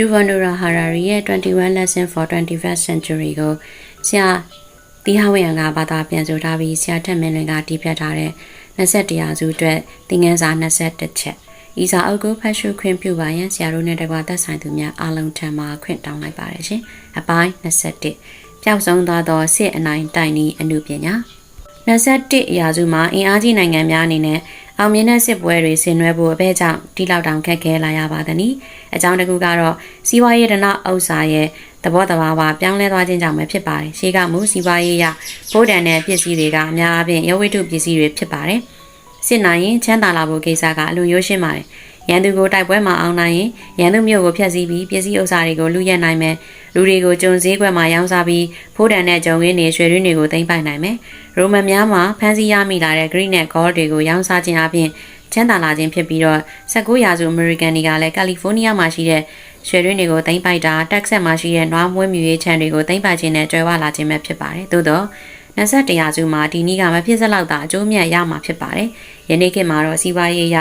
Yuval Harari ရဲ့21 Lesson for 21st Century ကိုဆရာတီဟဝေယံကဘာသာပြန်ဆိုထားပြီးဆရာထက်မင်းလင်ကတည်ဖြတ်ထားတဲ့21ရာစုအတွက်သင်ခန်းစာ21ချက်ဤစာအုပ်ကိုဖတ်ရှုခွင့်ပြုပါရန်ဆရာတို့နဲ့တကွာသက်ဆိုင်သူများအားလုံးထံမှခွင့်တောင်းလိုက်ပါတယ်ရှင်။အပိုင်း21ပျောက်ဆုံးသွားသောစစ်အနိုင်တိုင်ဤအမှုပညာ21ရာစုမှာအင်အားကြီးနိုင်ငံများအနေနဲ့ အောင်မြင်တဲ့စစ်ပွဲတွေဆင်နွှဲဖို့အဘဲကြောင့်တိလောက်တောင်ခက်ခဲလာရပါသည်။အကြောင်းတစ်ခုကတော့စီးပွားရေးဒနာဥစ္စာရဲ့သဘောတဘာဝပြောင်းလဲသွားခြင်းကြောင့်ပဲဖြစ်ပါတယ်။ရှေးကမူစီးပွားရေးရဗုဒ္ဓံတဲ့ပစ္စည်းတွေကအများအပြားရဝိတုပစ္စည်းတွေဖြစ်ပါတယ်။စစ်နိုင်ရင်ချမ်းသာလာဖို့ကိစ္စကအလိုရိုးရှင်းပါတယ်။ ရန်သူကိုတိုက်ပွဲမှာအောင်နိုင်ရင်ရန်သူမျိုးကိုဖျက်ဆီးပြီးပစ္စည်းဥစ္စာတွေကိုလူရက်နိုင်မယ်လူတွေကိုကျုံစည်းခွက်မှာရောင်းစားပြီးဖိုးတန်တဲ့ဂျုံရင်းတွေရွှေရင်းတွေကိုသိမ်းပိုက်နိုင်မယ်ရိုမန်များမှာဖမ်းဆီးရမိလာတဲ့ Greek နဲ့ Gold တွေကိုရောင်းစားခြင်းအပြင်ချမ်းသာလာခြင်းဖြစ်ပြီးတော့19ရာစုအမေရိကန်တွေကလည်းကယ်လီဖိုးနီးယားမှာရှိတဲ့ရွှေရင်းတွေကိုသိမ်းပိုက်တာတက်ဆက်မှာရှိတဲ့နွားမွေးမြူရေးခြံတွေကိုသိမ်းပိုက်ခြင်းနဲ့ကျွဲဝလာခြင်းပဲဖြစ်ပါတယ်သို့တော့21ရာစုမှာဒီနည်းကမဖြစ်စလောက်သာအကျိုးမြတ်ရမှာဖြစ်ပါတယ်ယနေ့ခေတ်မှာတော့စီးပွားရေးအရ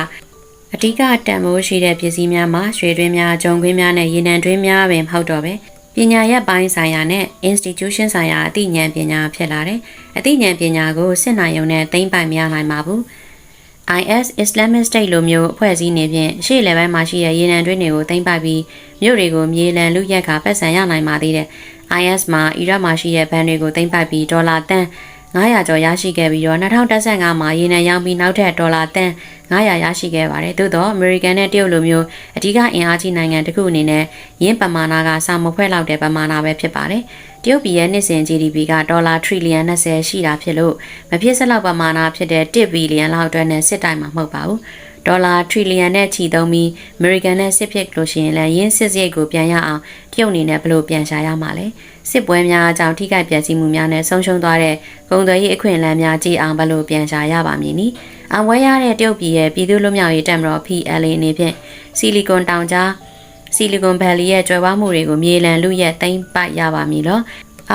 အဓိကတန်ဖိုးရှိတဲ့ပစ္စည်းများမှာရွှေတွင်းများ၊ဂျုံခွင်းများနဲ့ရေနံတွင်းများပင်မဟုတ်တော့ပဲပညာရပ်ပိုင်းဆိုင်ရာနဲ့ institution ဆိုင်ရာအသိဉာဏ်ပညာဖြစ်လာတယ်။အသိဉာဏ်ပညာကိုစစ်နိုင်ရုံနဲ့သိမ့်ပိုင်မရနိုင်ပါဘူး။ IS Islamic State လိုမျိုးအဖွဲ့အစည်းနေဖြင့်ရှေ့လေပိုင်းမှာရှိတဲ့ရေနံတွင်းတွေကိုသိမ့်ပိုက်ပြီးမြို့တွေကိုမြေလံလူရက်ခါပတ်စံရနိုင်ပါသေးတယ်။ IS မှာအီရတ်မှာရှိတဲ့ဘဏ်တွေကိုသိမ့်ပိုက်ပြီးဒေါ်လာတန်း 900ကျော်ရရှိခဲ့ပြီးတော့2015မှာရေနံရောင်းပြီးနောက်ထပ်ဒေါ်လာတန်း900ရရှိခဲ့ပါတယ်။သို့တော့ American နဲ့တရုတ်လိုမျိုးအဓိကအင်အားကြီးနိုင်ငံတစ်ခုအနေနဲ့ရင်းပမာဏကစာမဖွဲ့လောက်တဲ့ပမာဏပဲဖြစ်ပါတယ်။တရုတ်ပြည်ရဲ့နှစ်စဉ် GDP ကဒေါ်လာထရီလီယံ20ရှိတာဖြစ်လို့မဖြစ်စလောက်ပမာဏဖြစ်တဲ့1ဘီလီယံလောက်အတွက်နဲ့စစ်တိုင်းမှာမဟုတ်ပါဘူး။ဒေါ်လာထရီလီယံနဲ့ချီသုံးပြီး American နဲ့စစ်ဖြစ်လို့ရှိရင်လည်းရင်းစစ်စရိတ်ကိုပြန်ရအောင်တရုတ်အနေနဲ့ဘလို့ပြန်ရှာရမှာလဲ စစ်ပွဲများအကြောင်းထိခိုက်ပျက်စီးမှုများနဲ့ဆုံးရှုံးသွားတဲ့ကုန်သွယ်ရေးအခွင့်အလမ်းများကြည်အောင်ဘလို့ပြန်ရှာရပါမည်နီ။အဝဲရတဲ့တရုတ်ပြည်ရဲ့ပြည်သူ့လွတ်မြောက်ရေးတပ်မတော် PLA အနေဖြင့်ဆီလီကွန်တောင်ကြားဆီလီကွန်ဗယ်လီရဲ့ကြွယ်ဝမှုတွေကိုမြေလံလူရဲ့သိမ်းပိုက်ရပါမည်လို့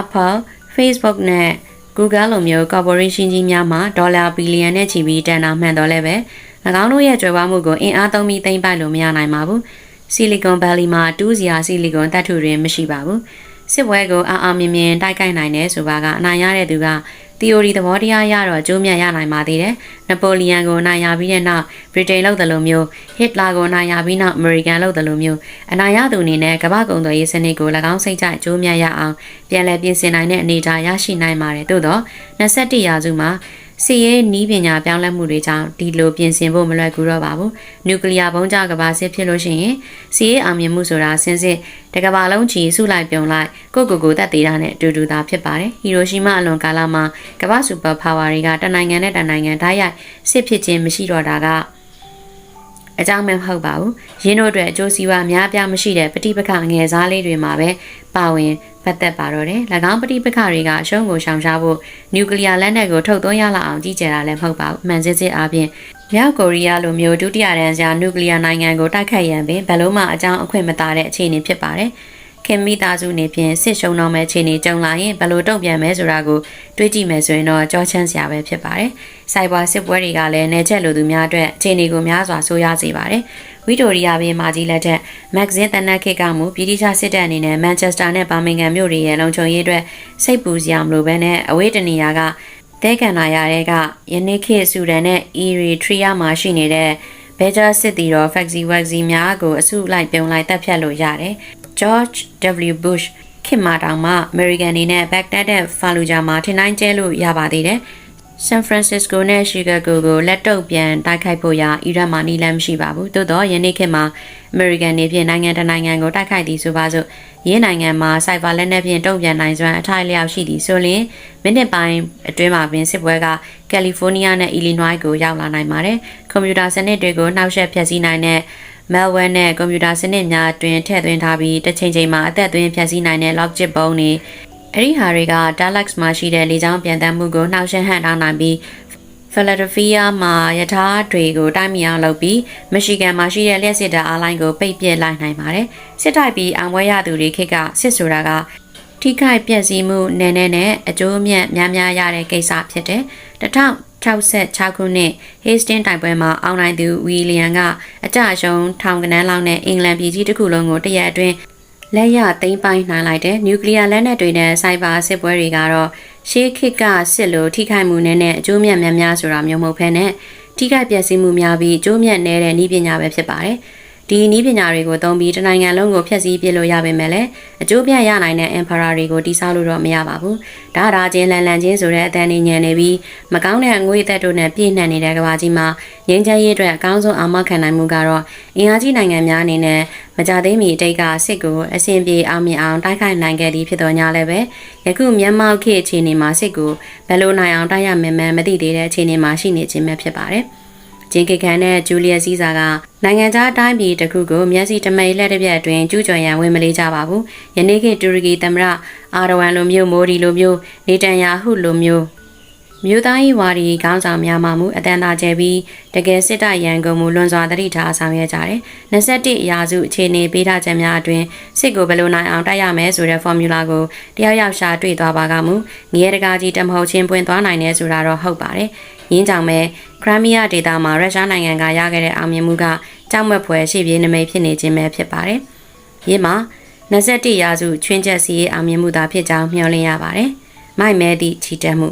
Apple, Facebook နဲ့ Google လိုမျိုး corporation ကြီးများမှာဒေါ်လာဘီလီယံနဲ့ချီပြီးတန်တာမှန်တော့လည်းပဲ၎င်းတို့ရဲ့ကြွယ်ဝမှုကိုအင်အားသုံးပြီးသိမ်းပိုက်လို့မရနိုင်ပါဘူး။ Silicon Valley မှာတူးစရာ Silicon တတ်ထုတွေမရှိပါဘူး။ စစ်ပွဲကိုအာအာမြင်မြင်တိုက်ခိုက်နိုင်တယ်ဆိုပါကအနိုင်ရတဲ့သူက theory သဘောတရားရတော့ကျိုးမြတ်ရနိုင်ပါသေးတယ်။နပိုလီယံကိုနိုင်ရပြီးတဲ့နောက်ဗြိတိန်လောက်တယ်လို့မျိုးဟစ်လာကိုနိုင်ရပြီးနောက်အမေရိကန်လောက်တယ်လို့မျိုးအနိုင်ရသူအနေနဲ့ကမ္ဘာကုန်သွယ်ရေးစနစ်ကို၎င်းစိတ်ကြကျိုးမြတ်ရအောင်ပြန်လည်ပြင်ဆင်နိုင်တဲ့အနေအထားရရှိနိုင်ပါတယ်။သို့တော့21ရာစုမှာ စီရေးနီးပညာပြောင်းလဲမှုတွေကြောင့်ဒီလိုပြင်ဆင်ဖို့မလွယ်ကူတော့ပါဘူး။နျူကလ িয়ার ဘုံးကြကဘာစစ်ဖြစ်လို့ရှိရင်စီရေးအောင်မြင်မှုဆိုတာဆင်းစစ်တကဘာလုံးချီစုလိုက်ပြုံလိုက်ကိုကိုကိုတက်သေးတာနဲ့အတူတူသာဖြစ်ပါတယ်။ဟီရိုရှီမာအလွန်ကာလမှာကမ္ဘာစူပါပါဝါတွေကတနိုင်ငံနဲ့တနိုင်ငံဓာတ်ရိုက်စစ်ဖြစ်ခြင်းမရှိတော့တာက အကြောင်းမဲ့မဟုတ်ပါဘူး။ရင်းတို့အတွက်အကျိုးစီးပွားများပြားမရှိတဲ့ပဋိပက္ခငယ်စားလေးတွေမှာပဲပါဝင်ပတ်သက်ပါတော့တယ်။၎င်းပဋိပက္ခတွေကအရှုံးကိုရှောင်ရှားဖို့နျူကလ িয়ার လက်နက်ကိုထုတ်သွင်းရလာအောင်ကြီးကြတာလည်းမဟုတ်ပါဘူး။မှန်စစ်စစ်အားဖြင့်မြောက်ကိုရီးယားလိုမျိုးဒုတိယတန်းစားနျူကလ িয়ার နိုင်ငံကိုတိုက်ခိုက်ရန်ပင်ဘယ်လို့မှအကြောင်းအခွင့်မသာတဲ့အခြေအနေဖြစ်ပါတယ်။ ခင်မိသားစုနေဖြင့်စစ်ရှုံတော့မဲ့အခြေအနေကြုံလာရင်ဘယ်လိုတုံ့ပြန်မဲဆိုတာကိုတွေးကြည့်မယ်ဆိုရင်တော့ကြောချမ်းစရာပဲဖြစ်ပါတယ်။စိုက်ဘာစစ်ပွဲတွေကလည်းနေချက်လိုသူများအတွက်အခြေအနေကိုများစွာဆိုးရွားစေပါတယ်။ဝီတိုရီယာဘင်းမာကြီးလက်ထက်မက်ဂဇင်းတနက်ခေတ်ကမူပြည်တိချစစ်တပ်အနေနဲ့မန်ချက်စတာနဲ့ဘာမင်ဂမ်မြို့တွေရဲ့လုံခြုံရေးအတွက်စိတ်ပူစရာမလိုဘဲနဲ့အဝေးတနေရာကတဲကန်နာရတဲ့ကယနေ့ခေတ်ဆူဒန်နဲ့အီရီထရီယာမှာရှိနေတဲ့ဘဲဂျာစစ်တီတော်ဖက်ဆီဝက်ဆီများကိုအစုလိုက်ပြုံလိုက်တပ်ဖြတ်လို့ရတယ်။ George W. Bush ခင်မာတောင်မှ American နေနဲ့ Baghdad နဲ့ Fallujah မှာထင်တိုင်းကျဲလို့ရပါသေးတယ်။ San Francisco နဲ့ Chicago ကိုလက်တုပ်ပြန်တိုက်ခိုက်ဖို့ရာအီရတ်မှာနီလန်းမရှိပါဘူး။သို့တော့ယနေ့ခေတ်မှာ American နေဖြင့်နိုင်ငံတနိုင်ငံကိုတိုက်ခိုက်သည်ဆိုပါစို့ရင်းနိုင်ငံမှာစိုက်ဘာလက်နက်ဖြင့်တုံ့ပြန်နိုင်စွမ်းအထိုက်လျောက်ရှိသည်ဆိုရင်မိနစ်ပိုင်းအတွင်းမှာပင်စစ်ပွဲကကယ်လီဖိုးနီးယားနဲ့အီလီနွိုင်းကိုရောက်လာနိုင်ပါတယ်။ကွန်ပျူတာစနစ်တွေကိုနှောက်ယှက်ဖျက်ဆီးနိုင်တဲ့ malware နဲ့ကွန်ပျူတာစနစ်များတွင်ထည့်သွင်းထားပြီးတစ်ချိန်ချိန်မှာအသက်သွင်းဖျက်ဆီးနိုင်တဲ့ logic ပုံတွေအဲ့ဒီဟာတွေက Dallas မှာရှိတဲ့လေကြောင်းပြန်တမ်းမှုကိုနှောက်ယှက်ဟန့်ထားနိုင်ပြီး Philadelphia မှာယထာတွေကိုတိုက်မြအောင်လုပ်ပြီး Michigan မှာရှိတဲ့လျှက်စစ်တပ်အားလိုင်းကိုပိတ်ပစ်လိုက်နိုင်ပါတယ်။စစ်တိုက်ပြီးအောင်ပွဲရသူတွေခေတ်ကစစ်ဆိုတာက ထိခိုက်ပျက်စီးမှုနည်းနည်းနဲ့အကျိုးအမြတ်များများရတဲ့ကိစ္စဖြစ်တယ်။1966ခုနှစ် Hastings တိုက်ပွဲမှာအောင်နိုင်သူဝီလီယံကအကြအရှုံးထောင်ကနန်းလောက်နဲ့အင်္ဂလန်ပြည်ကြီးတစ်ခုလုံးကိုတရက်အတွင်းလက်ရသိမ်းပိုင်းနိုင်လိုက်တဲ့နျူကလ িয়ার လက်နက်တွေနဲ့စိုက်ဘာစစ်ပွဲတွေကတော့ရှေးခေတ်ကစစ်လို့ထိခိုက်မှုနဲ့နဲ့အကျိုးမြတ်များများဆိုတာမျိုးမဟုတ်ဘဲနဲ့ထိခိုက်ပျက်စီးမှုများပြီးအကျိုးမြတ်နည်းတဲ့နည်းပညာပဲဖြစ်ပါတယ်။ ဒီနည်းပညာတွေကိုသုံးပြီးတနိုင်ငံလုံးကိုဖျက်ဆီးပစ်လို့ရပေမဲ့လည်းအကျိုးပြရနိုင်တဲ့ emperor တွေကိုတိစောက်လို့တော့မရပါဘူး။ဒါဒါချင်းလန်လန်ချင်းဆိုတဲ့အတန်နေညံနေပြီးမကောင်းတဲ့ငွေသက်တို့နဲ့ပြည့်နှက်နေတဲ့ကဘာကြီးမှာငင်းချရေးအတွက်အကောင်းဆုံးအာမခံနိုင်မှုကတော့အင်အားကြီးနိုင်ငံများအနေနဲ့မကြသေးမီအတိတ်ကစစ်ကိုအစဉ်ပြေအောင်မြင်အောင်တိုက်ခိုက်နိုင်ခဲ့သည်ဖြစ်တော်ညာလည်းပဲယခုမြန်မာခေတ်အခြေအနေမှာစစ်ကိုဘယ်လိုနိုင်အောင်တိုက်ရမယ်မှမသိသေးတဲ့အခြေအနေမှာရှိနေခြင်းပဲဖြစ်ပါတယ်။ ဂျင်ကီကန်နဲ့ဂျူလီယက်စီးစာကနိုင်ငံခြားအတိုင်းပြည်တစ်ခုကိုမျက်စိတမိတ်လက်တစ်ပြက်အတွင်းကျူးကျော်ရန်ဝင်မလေးကြပါဘူး။ယနေ့ခေတ်တူရကီသမ္မတအာရဝမ်လိုမျိုးမိုဒီလိုမျိုးနေတန်ယာဟုလိုမျိုးမြို့သားရေးဝါဒီခေါင်းဆောင်များမှမူအတန်တာကျဲပြီးတကယ်စစ်တပ်ရန်ကုန်မူလွန်စွာတတိထားဆောင်ရွက်ကြတယ်။21ရာစုအခြေအနေပေးထားချက်များအတွင်စစ်ကိုဘယ်လိုနိုင်အောင်တိုက်ရမယ်ဆိုတဲ့ formula ကိုတယောက်ယောက်ရှာတွေ့သွားပါကမူငရဲတကာကြီးတမဟုတ်ချင်းပွင့်သွားနိုင်တယ်ဆိုတာတော့ဟုတ်ပါတယ်။ ရင်းကြောင့်ပဲခရမီးယားဒေသမှာရုရှားနိုင်ငံကရခဲ့တဲ့အောင်မြင်မှုကကြောက်မက်ဖွယ်ရှိပြေးနမိတ်ဖြစ်နေခြင်းပဲဖြစ်ပါတယ်။ရင်းမှာ21ရာစုချွင်းချက်စီရေးအောင်မြင်မှုသာဖြစ်ကြောင်းမျှော်လင့်ရပါတယ်။မိုက်မဲသည့်ချီတက်မှု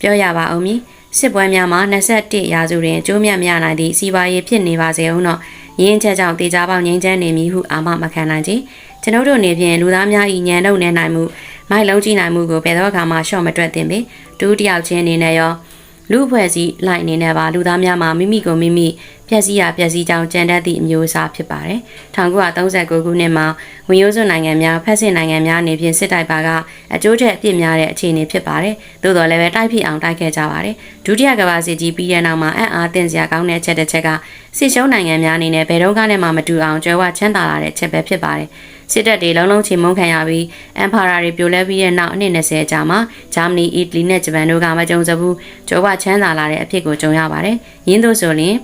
ပြောရပါအောင်မည်စစ်ပွဲများမှာ21ရာစုတွင်ကျိုးမြတ်များနိုင်သည့်စီးပွားရေးဖြစ်နေပါစေအောင်တော့ရင်းချက်ကြောင့်တေချာပေါင်းငြိမ်းချမ်းနေမည်ဟုအာမမခံနိုင်ခြင်းကျွန်ုပ်တို့နေဖြင့်လူသားများ၏ညံနှုတ်နေနိုင်မှုမိုက်လုံးကြည့်နိုင်မှုကိုဘယ်တော့မှရှော့မတွက်သင့်ပေဒူးတယောက်ချင်းအနေနဲ့ရော လူအဖွဲ့စည်းလိုက်အနေနဲ့ပါလူသားများမှာမိမိကိုမိမိပျက်စီးရပျက်စီးကြောင်းကြံတတ်သည့်အမျိုးအစားဖြစ်ပါတယ်။1939ခုနှစ်မှာဝင်ရိုးစွနိုင်ငံများဖက်စစ်နိုင်ငံများအနေဖြင့်စစ်တိုက်ပါကအကျိုးထက်အပြစ်များတဲ့အခြေအနေဖြစ်ပါတယ်။သို့တော်လည်းပဲတိုက်ဖြစ်အောင်တိုက်ခဲ့ကြပါတယ်။ဒုတိယကမ္ဘာစစ်ကြီးပြီးတဲ့နောက်မှာအံ့အားသင့်စရာကောင်းတဲ့ချက်တစ်ချက်ကစစ်ရှုံးနိုင်ငံများအနေနဲ့ဘယ်တော့မှမတူအောင်ကြွယ်ဝချမ်းသာလာတဲ့ချက်ပဲဖြစ်ပါတယ်။ စစ်တပ်တွေလုံးလုံးချေမုန်းခံရပြီးအမ်ဖာရာတွေပြိုလဲပြီးတဲ့နောက်အနှစ်20ကြာမှာဂျာမနီ၊အီတလီနဲ့ဂျပန်တို့ကမကြုံစဘူးကြောဝချမ်းသာလာတဲ့အဖြစ်ကိုကြုံရပါတယ်။ရင်းတို့ဆိုရင်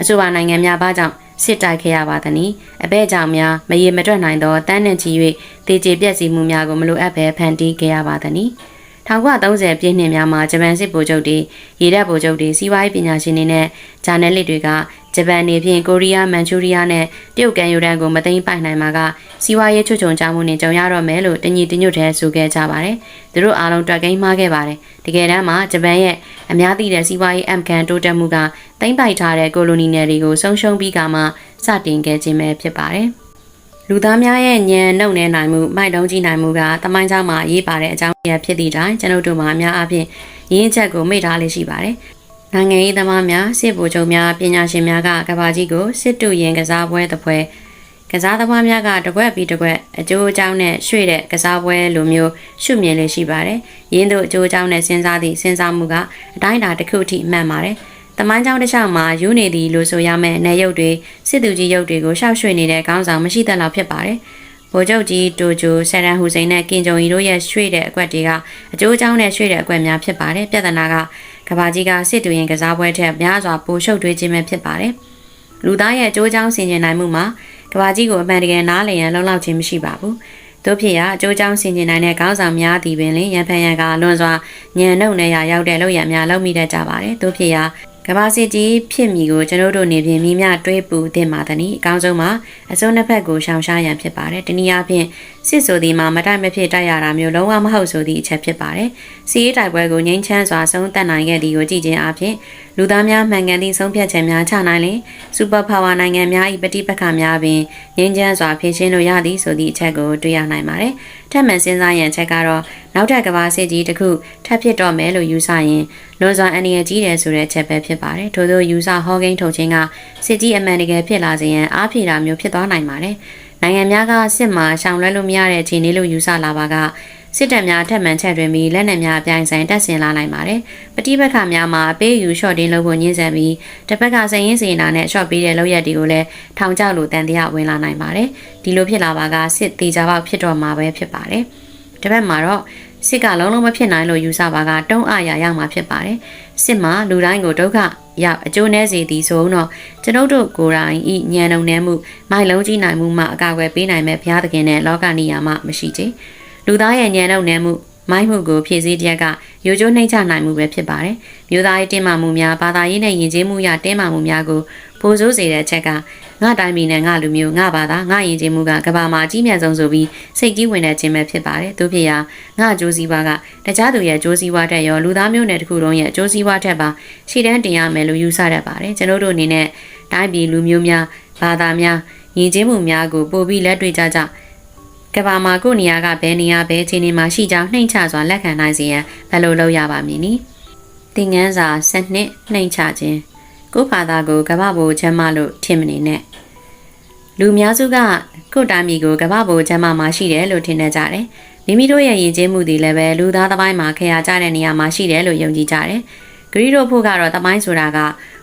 အဆိုပါနိုင်ငံများဘာကြောင့်စစ်တိုက်ခဲ့ရပါသနည်းအဘဲကြောင့်များမရေမတွက်နိုင်သောတန်းနှင့်ချီ၍တေကျေပြက်စီမှုများကိုမလိုအပ်ဘဲဖန်တီးခဲ့ရပါသနည်း 1930ပြည့်နှစ်များမှာဂျပန်စစ်ဗိုလ်ချုပ်တွေရေတပ်ဗိုလ်ချုပ်တွေစီးပွားရေးပညာရှင်တွေနဲ့ဂျာနယ်လစ်တွေကဂျပန်နေဖြင့်ကိုရီးယားမန်ချူရီးယားနဲ့တရုတ်ကန်ယူတန်ကိုမသိမ်းပိုက်နိုင်မှာကစီးပွားရေးချွတ်ချုံကြမှုနဲ့ကြုံရတော့မယ်လို့တညီတညွတ်တည်းဆိုခဲ့ကြပါတယ်။သူတို့အားလုံးတွက်ကိန်းမှားခဲ့ပါတယ်။တကယ်တမ်းမှာဂျပန်ရဲ့အများသိတဲ့စီးပွားရေးအမ်ကန်တိုးတက်မှုကသိမ်းပိုက်ထားတဲ့ကိုလိုနီနယ်တွေကိုဆုံးရှုံးပြီးကမှစတင်ခဲ့ခြင်းပဲဖြစ်ပါတယ်။ လူသားများရဲ့ဉာဏ်နှုတ်နေနိုင်မှုမိုက်တုံးကြီးနိုင်မှုကတမိုင်းကြောင်းမှာရေးပါတဲ့အကြောင်းအရာဖြစ်သည့်တိုင်ကျွန်ုပ်တို့မှာအများအားဖြင့်ရင်းချက်ကိုမိထားလေးရှိပါတယ်နိုင်ငံရေးသမားများစစ်ဗိုလ်ချုပ်များပညာရှင်များကကဘာကြီးကိုစစ်တူရင်ကစားပွဲတစ်ပွဲကစားသမားများကတကွက်ပြီးတကွက်အကျိုးအကြောင်းနဲ့ရွှေ့တဲ့ကစားပွဲလိုမျိုးရှုမြင်လေးရှိပါတယ်။ရင်းတို့အကျိုးအကြောင်းနဲ့စဉ်းစားသည့်စဉ်းစားမှုကအတိုင်းအတာတစ်ခုထိမှန်ပါတယ်။ တမိုင်းကြောင်းတစ်လျှောက်မှာယူနေသည်လို့ဆိုရမယ့်နေရုပ်တွေစစ်သူကြီးရုပ်တွေကိုရှောက်ရွှေ့နေတဲ့ခေါင်းဆောင်မရှိသလောက်ဖြစ်ပါတယ်။ဗိုလ်ချုပ်ကြီးတိုဂျိုဆယ်ရန်ဟူစိန်နဲ့ကင်ဂျုံရီတို့ရဲ့ရွှေ့တဲ့အကွက်တွေကအကျိုးအကြောင်းနဲ့ရွှေ့တဲ့အကွက်များဖြစ်ပါတယ်။ပြဿနာကကဘာကြီးကစစ်တူရင်ကစားပွဲထက်များစွာပိုရှုပ်ထွေးခြင်းပဲဖြစ်ပါတယ်။လူသားရဲ့အကျိုးအကြောင်းဆင်ခြင်နိုင်မှုမှာကဘာကြီးကိုအမှန်တကယ်နားလည်ရန်လုံလောက်ခြင်းမရှိပါဘူး။တို့ဖြစ်ရာအကျိုးအကြောင်းဆင်ခြင်နိုင်တဲ့ခေါင်းဆောင်များသည်ပင်လင်ရန်ဖန်ရန်ကလွန်စွာညံနှုတ်နေရရောက်တဲ့လောက်ရများလောက်မိတတ်ကြပါတယ်။တို့ဖြစ်ရာ ကဘာစစ်ကြီးဖြစ်မီကိုကျွန်တော်တို့နေပြင်မိမြတွေးပူတင်ပါသည်။အကောင်းဆုံးမှာအစုံနှစ်ဖက်ကိုရှောင်ရှားရန်ဖြစ်ပါတယ်။တနည်းအားဖြင့်စစ်ဆိုသည်မှာမတိုက်မဖြစ်တိုက်ရတာမျိုးလုံးဝမဟုတ်ဆိုသည့်အချက်ဖြစ်ပါတယ်။စီးရေးတိုက်ပွဲကိုငြိမ်းချမ်းစွာဆုံးသက်နိုင်ခဲ့သည်ကိုကြည့်ခြင်းအပြင် လူသားများမှန်ကန်သည့်ဆုံးဖြတ်ချက်များချနိုင်လင်စူပါပါဝါနိုင်ငံများ၏ပဋိပက္ခများပင်ငြိမ်းချမ်းစွာဖြေရှင်းလို့ရသည်ဆိုသည့်အချက်ကိုတွေ့ရနိုင်ပါတယ်။ထပ်မံစဉ်းစားရန်ချက်ကတော့နောက်ထပ်ကဘာစစ်ကြီးတစ်ခုထပ်ဖြစ်တော့မယ်လို့ယူဆရင်လွန်စွာအန္တရာယ်ကြီးတယ်ဆိုတဲ့ချက်ပဲဖြစ်ပါတယ်။ထို့သောယူဆဟောကိန်းထုတ်ခြင်းကစစ်ကြီးအမှန်တကယ်ဖြစ်လာစေရန်အားဖြည့်တာမျိုးဖြစ်သွားနိုင်ပါတယ်။နိုင်ငံများကစစ်မှာရှောင်လွှဲလို့မရတဲ့အခြေအနေလို့ယူဆလာပါက စစ်တပ်များထက်မှန်ချက်တွင်ပြီးလက်နက်များအပြိုင်ဆိုင်တက်ဆင်လာနိုင်ပါတယ်။ပဋိပက္ခများမှာအပေးယူရှော့တင်းလုပ်ဖို့ညှင်းဆန်ပြီးတစ်ဖက်ကစရင်စီနာနဲ့ရှော့ပေးတဲ့လုပ်ရက်တွေကိုလည်းထောင်ချလို့တန်တရားဝင်လာနိုင်ပါတယ်။ဒီလိုဖြစ်လာပါကစစ်တေချာပေါက်ဖြစ်တော့မှာပဲဖြစ်ပါတယ်။တစ်ဖက်မှာတော့စစ်ကလုံးလုံးမဖြစ်နိုင်လို့ယူဆပါကတုံးအရာရောက်မှာဖြစ်ပါတယ်။စစ်မှာလူတိုင်းကိုဒုက္ခရောက်အကျိုးနည်းစေသည်ဆိုတော့ကျွန်ုပ်တို့ကိုယ်တိုင်ဤညံုံနှဲမှုမိုက်လုံးကြီးနိုင်မှုမှအကာအကွယ်ပေးနိုင်မဲ့ဘုရားသခင်နဲ့လောကနိယာမမရှိချေ လူသားရဲ့ညံုံနှဲမှုမိုက်မှုကိုဖြည့်ဆည်းတရက်ကရိုးချိုးနှိမ့်ချနိုင်မှုပဲဖြစ်ပါတယ်။မြို့သားရေးတင်းမာမှုများဘာသာရေးနဲ့ယဉ်ကျေးမှုရတင်းမာမှုများကိုပိုဆိုးစေတဲ့အချက်ကငါတိုင်းပြည်နဲ့ငါလူမျိုးငါဘာသာငါယဉ်ကျေးမှုကကဘာမှာအကြီးမြတ်ဆုံးဆိုပြီးစိတ်ကြီးဝင်တဲ့ခြင်းပဲဖြစ်ပါတယ်။တို့ဖြစ်ရာငါအကျိုးစီးပွားကတခြားသူရဲ့အကျိုးစီးပွားတက်ရောလူသားမျိုးနဲ့တခုလုံးရဲ့အကျိုးစီးပွားတက်ပါရှေ့တန်းတင်ရမယ်လို့ယူဆတတ်ပါတယ်။ကျွန်တော်တို့အနေနဲ့တိုင်းပြည်လူမျိုးများဘာသာများယဉ်ကျေးမှုများကိုပို့ပြီးလက်တွေ့ကြကြ ကဘာမှာကိုယ့်နေရာကဘယ်နေရာဘယ်ခြေနေမှာရှိကြောင်းနှိမ့်ချစွာလက်ခံနိုင်စေရန်ဘယ်လိုလုပ်ရပါမည်နည်း။သင်ငန်းစာစနစ်နှိမ့်ချခြင်းကိုယ့်ဘာသာကိုကမ္ဘာဘိုလ်ချမ်းမလို့ထင်မနေနဲ့လူအများစုကကိုယ့်တိုင်းပြည်ကိုကမ္ဘာဘိုလ်ချမ်းမမှာရှိတယ်လို့ထင်နေကြတယ်မိမိတို့ရဲ့ယဉ်ကျေးမှုတွေလည်းပဲလူသားတစ်ပိုင်းမှာခရာကြတဲ့နေရာမှာရှိတယ်လို့ယုံကြည်ကြတယ်ဂရီတို့ဖို့ကတော့တမိုင်းဆိုတာက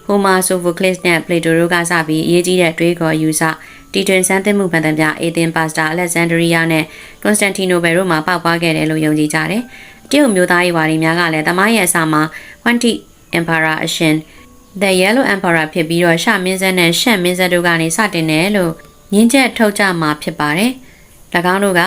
ဟိုမာဆိုဖိုကလစ်နဲ့ပလေတိုတို့ကစပြီးအရေးကြီးတဲ့တွေးခေါ်ယူဆ တီထွင်စမ်းသစ်မှုပန်တန်ပြအေသင်ပါစတာအလက်ဇန်ဒရီးယားနဲ့ကွန်စတန်တီနိုဘယ်တို့မှာပေါက်ပွားခဲ့တယ်လို့ယုံကြည်ကြတယ်တရုတ်မျိုးသားရေးဝါဒီများကလည်းတမိုင်းရဲ့အစမှာ Wanti Emperor အရှင် The Yellow Emperor ဖြစ်ပြီးတော့ရှမင်းဆက်နဲ့ရှက်မင်းဆက်တို့ကနေစတင်တယ်လို့ညင်းချက်ထုတ်ကြမှာဖြစ်ပါတယ်။၎င်းတို့က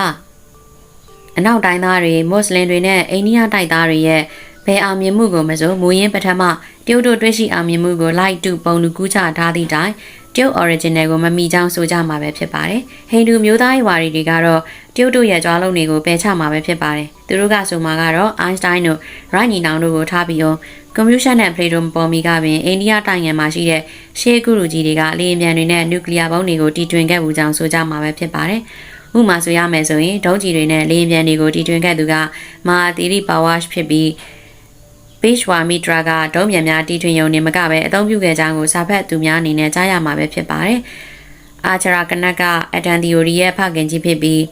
အနောက်တိုင်းသားတွေမွတ်စလင်တွေနဲ့အိန္ဒိယတိုက်သားတွေရဲ့ဘယ်အောင်မြင်မှုကိုမစိုးမူရင်းပထမတရုတ်တို့တွေ့ရှိအောင်မြင်မှုကို like တူပုံလူကူးချထားသည့်တိုင်တ ရုတ် original ကိုမမီကြောင်းဆိုကြမှာပဲဖြစ်ပါတယ်။ဟိန္ဒူမျိုးသားရေးဝါဒီတွေကတော့တရုတ်တို့ရဲ့ကြွားလုံးတွေကိုပယ်ချမှာပဲဖြစ်ပါတယ်။သူတို့ကဆိုမှာကတော့ Einstein တို့ Wright ညီနောင်တို့ကိုထားပြီးတော့ကွန်ပျူတာနဲ့ပလေတိုပေါ်မီကပင်အိန္ဒိယတိုင်းငံမှာရှိတဲ့ရှေးကုလူကြီးတွေကလေယာဉ်ပြန်တွေနဲ့နျူကလ িয়ার ဘုံးတွေကိုတီထွင်ခဲ့မှုကြောင့်ဆိုကြမှာပဲဖြစ်ပါတယ်။ဥပမာဆိုရမယ်ဆိုရင်ဒုံးကျည်တွေနဲ့လေယာဉ်ပြန်တွေကိုတီထွင်ခဲ့သူကမဟာသီရိပါဝါရှ်ဖြစ်ပြီး ပေရှ်ဝါမီတရာကဒုံးမြန်များတီထွင်ယုံနေမကပဲအသုံးပြုခဲ့ကြောင်းကိုစာဖတ်သူများအနေနဲ့ကြားရမှာပဲဖြစ်ပါတယ်။အာချရာကနက်ကအတန်သီယိုရီရဲ့ဖခင်ကြီးဖြစ်ပြီး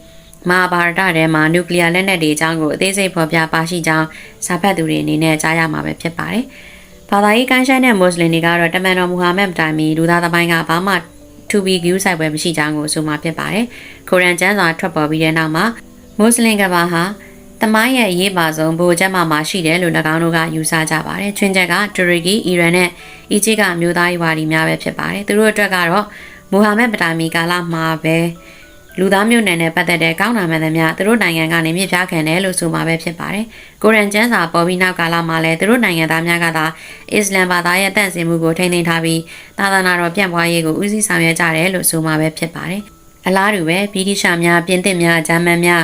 မဟာဘာရတထဲမှာနျူကလ িয়ার လက်နက်တွေအကြောင်းကိုအသေးစိတ်ဖော်ပြပါရှိကြောင်းစာဖတ်သူတွေအနေနဲ့ကြားရမှာပဲဖြစ်ပါတယ်။ဘာသာရေးကိုင်းဆိုင်တဲ့မွတ်စလင်တွေကတော့တမန်တော်မူဟာမက်တိုင်မီလူသားသမိုင်းကဘာမှ to be view ဆိုင်ပွဲမရှိကြောင်းကိုဆိုမှဖြစ်ပါတယ်။ကိုရန်ကျမ်းစာထွက်ပေါ်ပြီးတဲ့နောက်မှာမွတ်စလင်ကဘာဟာ တမိုင်းရဲ့အရေးပါဆုံးဗိုလ်ချက်မှမှာရှိတယ်လို့၎င်းတို့ကယူဆကြပါတယ်။ချွင်းချက်ကတူရကီအီရန်နဲ့အီဂျစ်ကမျိုးသားရေးဝါဒီများပဲဖြစ်ပါတယ်။သူတို့အတွက်ကတော့မူဟာမက်ပတာမီကာလမှာပဲလူသားမျိုးနွယ်နဲ့ပတ်သက်တဲ့ကောင်းတာမှန်သမျှသူတို့နိုင်ငံကနေမြစ်ပြားခံတယ်လို့ဆိုမှာပဲဖြစ်ပါတယ်။ကိုရန်ကျမ်းစာပေါ်ပြီးနောက်ကာလမှာလည်းသူတို့နိုင်ငံသားများကသာအစ္စလမ်ဘာသာရဲ့တန့်စင်မှုကိုထိန်းသိမ်းထားပြီးသာသနာတော်ပြန့်ပွားရေးကိုဦးစီးဆောင်ရွက်ကြတယ်လို့ဆိုမှာပဲဖြစ်ပါတယ်။အလားတူပဲဗြိတိရှများပြင်သစ်များဂျာမန်များ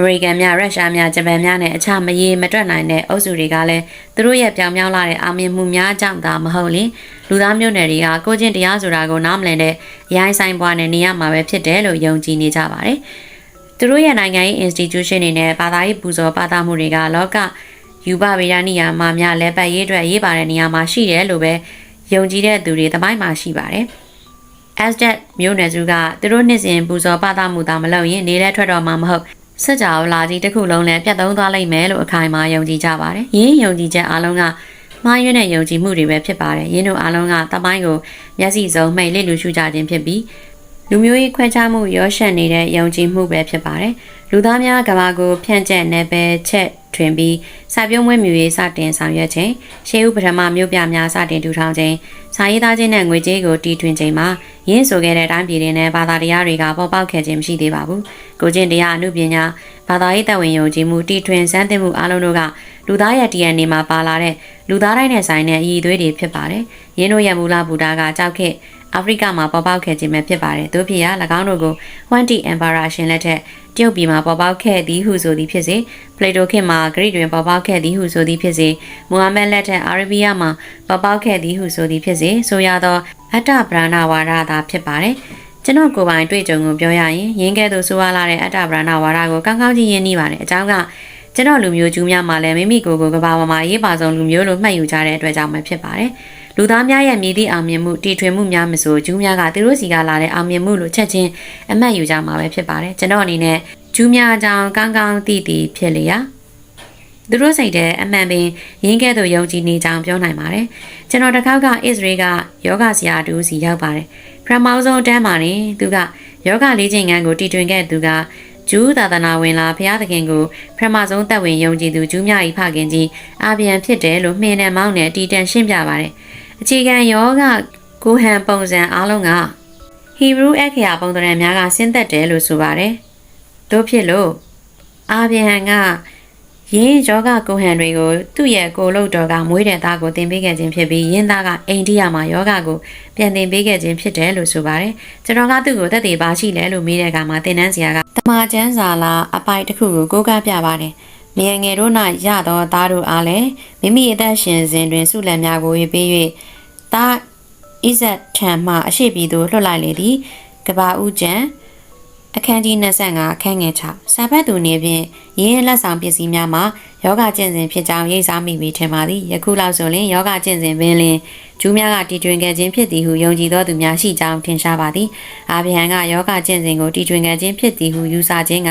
အမေရိကန်များရုရှားများဂျပန်များနဲ့အခြားမရေမတွက်နိုင်တဲ့အုပ်စုတွေကလည်းသူတို့ရဲ့ပြောင်ပြောင်းလာတဲ့အာမြင်မှုများကြောင့်သာမဟုတ်လေလူသားမျိုးနွယ်တွေကကိုချင်းတရားဆိုတာကိုနားမလည်တဲ့ရိုင်းဆိုင်ပွားနဲ့နေရမှာပဲဖြစ်တယ်လို့ယုံကြည်နေကြပါတယ်။သူတို့ရဲ့နိုင်ငံရေး institution တွေနဲ့ဘာသာရေးပူဇော်ပါသမှုတွေကလောကယူပဗေဒနိယာမှာများလဲပတ်ရေးအတွက်ရေးပါတဲ့နေရာမှာရှိတယ်လို့ပဲယုံကြည်တဲ့သူတွေတမိုင်းမှာရှိပါတယ်။ Asdet မျိုးနွယ်စုကသူတို့နှစ်စဉ်ပူဇော်ပါသမှုသာမလုပ်ရင်နေတဲ့ထွက်တော့မှာမဟုတ် စကြဝဠာကြီးတစ်ခုလုံးလည်းပြတ်သုံးသွားလိမ့်မယ်လို့အခိုင်အမာယုံကြည်ကြပါတယ်။ယင်းယုံကြည်ချက်အလုံးကမှားယွင်းတဲ့ယုံကြည်မှုတွေပဲဖြစ်ပါတယ်။ယင်းတို့အလုံးကတမိုင်းကိုမျက်စိစုံမှိတ်လစ်လူရှုကြခြင်းဖြစ်ပြီးလူမျိုးရေးခွဲခြားမှုရောရှက်နေတဲ့ယုံကြည်မှုပဲဖြစ်ပါတယ်။လူသားများကဘာကိုဖြန့်ကျက်နေပဲချက်ထွင်ပြီးစာပြုံးမွေးမြူရေးစတင်ဆောင်ရွက်ခြင်းရှေးဥပထမမြို့ပြများစတင်ထူထောင်ခြင်း စာရေးသားခြင်းနဲ့ငွေကြေးကိုတီထွင်ခြင်းမှာရင်းဆိုခဲ့တဲ့အတိုင်းပြည်တွေနဲ့ဘာသာတရားတွေကပေါ်ပေါက်ခဲ့ခြင်းမရှိသေးပါဘူး။ကိုချင်းတရားအမှုပညာဘာသာရေးတပ်ဝင်ယုံကြည်မှုတီထွင်စမ်းသစ်မှုအလုံးတို့ကလူသားရဲ့ DNA မှာပါလာတဲ့လူသားတိုင်းနဲ့ဆိုင်တဲ့အည်သွေးတွေဖြစ်ပါတယ်။ရင်းတို့ရဲ့မူလဘူတာကကြောက်ခဲ့အာဖရိကမှာပေါ်ပေါက်ခဲ့ခြင်းပဲဖြစ်ပါတယ်။သူဖြစ်ရ၎င်းတို့ကို Wanti Emperor ရှင်လက်ထက် တရုတ်ပြည်မှာပေါ်ပေါက်ခဲ့သည်ဟုဆိုသည်ဖြစ်စေပလေတိုခေတ်မှာဂရိတွင်ပေါ်ပေါက်ခဲ့သည်ဟုဆိုသည်ဖြစ်စေမူဟာမက်လက်ထက်အာရဗီးယားမှာပေါ်ပေါက်ခဲ့သည်ဟုဆိုသည်ဖြစ်စေဆိုရသောအတ္တဗရဏဝါဒသာဖြစ်ပါတယ်ကျွန်တော်ကိုယ်ပိုင်တွေ့ကြုံကိုပြောရရင်ရင်းကဲသို့ဆိုရလာတဲ့အတ္တဗရဏဝါဒကိုကောင်းကောင်းကြီးရင်းနှီးပါတယ်အကြောင်းကကျွန်တော်လူမျိုးကျူးများမှာလည်းမိမိကိုယ်ကိုကဘာပေါ်မှာရေးပါဆုံးလူမျိုးလို့မှတ်ယူကြတဲ့အတွက်ကြောင့်ပဲဖြစ်ပါတယ် လူသားများရဲ့မြည်သည့်အောင်မြင်မှုတီထွင်မှုများမဆိုကျူးများကသူတို့စီကလာတဲ့အောင်မြင်မှုလို့ချက်ချင်းအမှတ်ယူကြမှာပဲဖြစ်ပါတယ်ကျွန်တော်အနေနဲ့ကျူးများအကြောင်းကောင်းကောင်းသိသိဖြစ်လျာသူတို့စိတ်ထဲအမှန်ပင်ရင်းကဲ့သို့ယုံကြည်နေကြောင်းပြောနိုင်ပါတယ်ကျွန်တော်တစ်ခေါက်ကအစ္စရေးကယောဂဆရာတူစီရောက်ပါတယ်ပထမဆုံးအတန်းမှာနေသူကယောဂလေးချိန်ငန်းကိုတီထွင်ခဲ့သူကကျူးသာသနာဝင်လာဘုရားသခင်ကိုပထမဆုံးသက်ဝင်ယုံကြည်သူကျူးမြဤဖခင်ကြီးအာဗျံဖြစ်တယ်လို့မှင်နဲ့မောင်းနဲ့တီတန်ရှင်းပြပါတယ် အခြေခံယောဂကိုဟန်ပုံစံအားလုံးကဟီဘရူးအခရာပုံသဏ္ဍာန်များကဆင်းသက်တယ်လို့ဆိုပါတယ်တို့ဖြစ်လို့အာဗျံကရင်းယောဂကိုဟန်တွေကိုသူ့ရဲ့ကိုလုတ်တော်ကမွေးတဲ့သားကိုတင်ပေးခဲ့ခြင်းဖြစ်ပြီးရင်းသားကအိန္ဒိယမှာယောဂကိုပြန်တင်ပေးခဲ့ခြင်းဖြစ်တယ်လို့ဆိုပါတယ်ကျွန်တော်ကသူ့ကိုတက်သေးပါရှိလဲလို့မေးတဲ့အခါမှာတင်နန်းစရာကတမာချန်းစာလာအပိုက်တစ်ခုကိုကိုးကားပြပါတယ် မြန်ငယ်တို့၌ရသောသားတို့အားလည်းမိမိအသက်ရှင်စဉ်တွင်ဆုလံများကိုပေး၍သားဣဇတ်ထံမှအရှိပြည်သို့လွှတ်လိုက်လေသည်ကဘာဦးကျန်အခန်းကြီး25အခန်းငယ်6စာဖတ်သူနေဖြင့်ရင်းလက်ဆောင်ပစ္စည်းများမှာ ယောဂကျင့်စဉ်ဖြစ်ကြောင်းရိပ်စားမိပြီးထင်ပါသည်ယခုလောက်ဆိုရင်ယောဂကျင့်စဉ်ပင်လင်ကျူးများကတီတွင်ခဲ့ခြင်းဖြစ်သည်ဟုယုံကြည်သောသူများရှိကြောင်းထင်ရှားပါသည်အာဗြဟံကယောဂကျင့်စဉ်ကိုတီတွင်ခဲ့ခြင်းဖြစ်သည်ဟုယူဆခြင်းက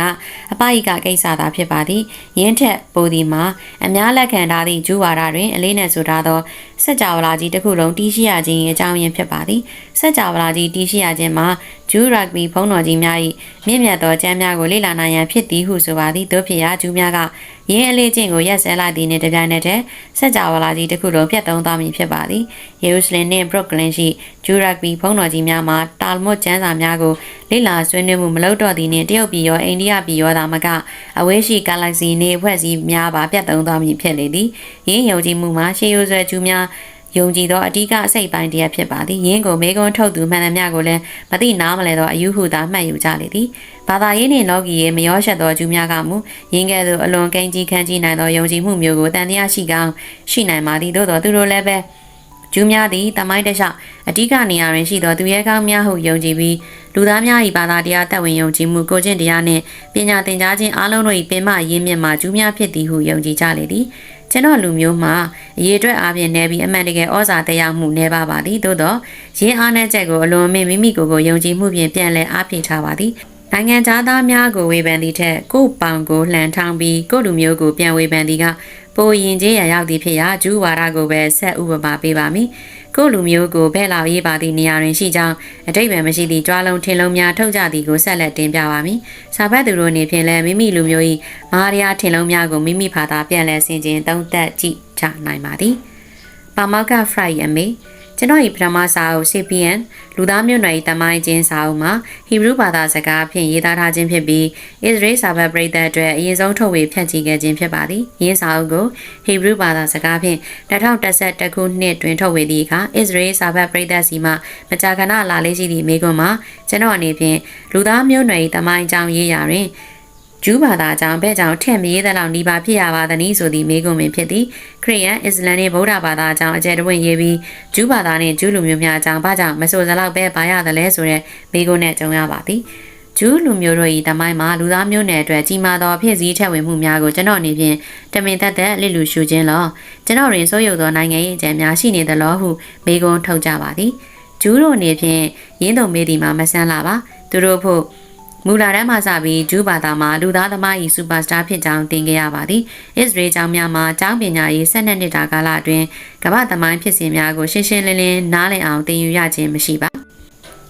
အပယိကကိစ္စသာဖြစ်ပါသည်ယင်းထက်ပိုသည်မှာအများလက်ခံထားသည့်ဂျူးဝါဒတွင်အလေးနဲ့ဆိုထားသောစัจ java လာကြီးတစ်ခုလုံးတီးရှိရခြင်းအကြောင်းရင်းဖြစ်ပါသည်စัจ java လာကြီးတီးရှိရခြင်းမှာဂျူးရက်ဂဘီဖုံးတော်ကြီးများ၏မြင့်မြတ်သောကျမ်းများကိုလေ့လာနိုင်ရန်ဖြစ်သည်ဟုဆိုပါသည်တို့ဖြစ်ရာဂျူးများက ရင်းအလေးချင်းကိုရက်စဲလိုက်သည်နှင့်တပြိုင်နက်တည်းစัจ java လာကြီးတစ်ခုလုံးပြတ်သုံးသွားမည်ဖြစ်ပါသည်ယေရုရှလင်နှင့်ဘရုတ်ကလင်ရှိဂျူးရက်ဂဘီဖုံးတော်ကြီးများမှာတာလမွတ်ကျမ်းစာများကိုလေ့လာဆွေးနွေးမှုမလုပ်တော့သည်နှင့်တရုတ်ပြည်ရောအိန္ဒိယပြည်ရောသာမကအဝေးရှိ galaxy နေအဖွဲ့အစည်းများပါပြတ်သုံးသွားမည်ဖြစ်လေသည်ရင်းယုံကြည်မှုမှာရှေးရိုးဆွဲဂျူးများ ယုံကြည်သောအဓိကအစိတ်ပိုင်းတစ်ရပ်ဖြစ်ပါသည်ယင်းကိုမေကွန်းထုတ်သူမှန်သမျှကိုလည်းမသိနားမလဲသောအယူဟုသာမှတ်ယူကြလေသည်ဘာသာရေးနှင့်လောကီရေးမရောရှက်သောဂျူးများကမူယင်းကဲ့သို့အလွန်ကိန်းကြီးခန်းကြီးနိုင်သောယုံကြည်မှုမျိုးကိုတန်တရားရှိကောင်းရှိနိုင်ပါသည်သို့သောသူတို့လည်းပဲဂျူးများသည်တမိုင်းတခြားအဓိကနေရာတွင်ရှိသောသူရဲကောင်းများဟုယုံကြည်ပြီးလူသားများ၏ဘာသာတရားတက်ဝင်ယုံကြည်မှုကိုကျင့်တရားနှင့်ပညာသင်ကြားခြင်းအားလုံးတို့၏ပင်မရင်းမြစ်မှဂျူးများဖြစ်သည်ဟုယုံကြည်ကြလေသည် ကျွန်တော်လူမျိုးမှာအရေးအတွက်အားဖြင့်နေပြီးအမှန်တကယ်ဩဇာတရားမှုနေပါပါသည်သို့တော့ရင်းအားနဲ့ချက်ကိုအလွန်မင်းမိမိကိုယ်ကိုယုံကြည်မှုဖြင့်ပြန်လည်အားဖြည့်ထားပါသည်နိုင်ငံသားများကိုဝေဖန်သည့်ထက်ကိုယ့်ပောင်ကိုလှန်ထောင်ပြီးကိုယ့်လူမျိုးကိုပြန်ဝေဖန်သည်ကပိုရင်ကျေးရရောက်သည်ဖြစ်ရာဂျူးဝါဒကိုပဲဆက်ဥပမာပေးပါမည် ကိုယ့်လူမျိုးကိုဘဲ့လောက်ရေးပါသည့်နေရာတွင်ရှိကြောင်းအတိတ်ပဲမရှိသည့်ကြွားလုံးထင်လုံးများထုတ်ကြသည်ကိုဆက်လက်တင်ပြပါမည်စာဖတ်သူတို့အနေဖြင့်လည်းမိမိလူမျိုး၏မဟာရယာထင်လုံးများကိုမိမိဖာသာပြန်လည်ဆင်ခြင်သုံးသပ်ကြည့်ကြနိုင်ပါသည်ပါမောက်ကဖရိုက်အမေ ကျွန်တော်ဤပထမစာအုပ် CPN လူသားမျိုးနွယ်ဤတမိုင်းချင်းစာအုပ်မှာဟီဘရူဘာသာစကားဖြင့်ရေးသားထားခြင်းဖြစ်ပြီး Israel စာဖတ်ပရိသတ်အတွက်အရင်ဆုံးထုတ်ဝေဖြန့်ချိခဲ့ခြင်းဖြစ်ပါသည်။ယင်းစာအုပ်ကိုဟီဘရူဘာသာစကားဖြင့်2011ခုနှစ်တွင်ထုတ်ဝေသည့်အခါ Israel စာဖတ်ပရိသတ်စီမှမကြာခဏလာလေးရှိသည့်မိကွန်းမှာကျွန်တော်အနေဖြင့်လူသားမျိုးနွယ်ဤတမိုင်းအကြောင်းရေးရာတွင် ဂျူးဘာသာကြောင့်ဘဲကြောင့်ထက်မရေးသလောက်နှီးပါဖြစ်ရပါသနည်းဆိုသည့်မိကွန်းပင်ဖြစ်သည်ခရစ်ယာန်အစ္စလမ်နှင့်ဗုဒ္ဓဘာသာကြောင့်အကျယ်တဝင့်ရေးပြီးဂျူးဘာသာနှင့်ဂျူးလူမျိုးများကြောင့်ဘာကြောင့်မဆိုစလောက်ပဲပါရသလဲဆိုတဲ့မိကွန်းနဲ့ကြုံရပါသည်ဂျူးလူမျိုးတို့၏တမိုင်းမှာလူသားမျိုးနယ်အတွက်ကြီးမားသောဖြစ်စည်းထက်ဝင်မှုများကိုကျွန်တော်အနေဖြင့်တမင်သက်သက်လစ်လူရှုခြင်းလောကျွန်တော်တွင်စိုးရုပ်သောနိုင်ငံရေးအကြံများရှိနေသလောဟုမိကွန်းထုတ်ကြပါသည်ဂျူးတို့အနေဖြင့်ရင်းတုံမေးသည်မှာမဆန်းလာပါသူတို့ဖို့ မူလာတန်းမှစပြီးဂျူးဘာသာမှာလူသားသမား၏စူပါစတာဖြစ်ကြောင်းတင်ခဲ့ရပါသည်။အစ္စရေးကျောင်းများမှာကျောင်းပညာရေး၁၂နှစ်တာကာလအတွင်းကမ္ဘာသမိုင်းဖြစ်စဉ်များကိုရှင်းရှင်းလင်းလင်းနားလည်အောင်သင်ယူရခြင်းမရှိပါ။